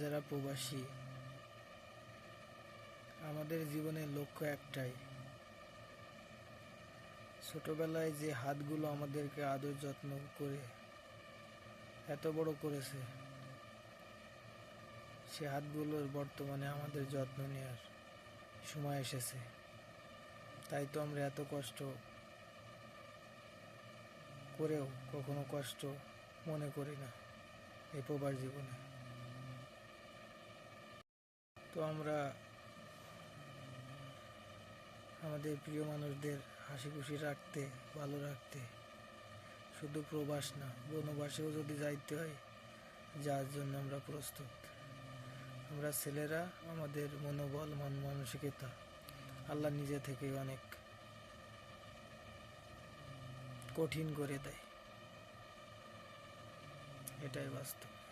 যারা প্রবাসী, আমাদের জীবনের লক্ষ্য একটাই। ছোটবেলায় যে হাতগুলো আমাদেরকে আদর যত্ন করে, এত বড় করেছে, সে হাতগুলোর বর্তমানে আমাদের যত্ন নেওয়ার সময় এসেছে। তাই তো আমরা এত কষ্ট করেও কখনো কষ্ট মনে করি না এই প্রবাস জীবনে। তো আমরা, আমাদের প্রিয় মানুষদের হাসি খুশি রাখতে, ভালো রাখতে, শুধু প্রবাস না, বনবাসেও যদি যাইতে হয়, যার জন্য আমরা প্রস্তুত। আমরা ছেলেরা, আমাদের মনোবল, মন মানসিকতা, আল্লাহ নিজে থেকে অনেক কঠিন করে দেয়। এটাই বাস্তব।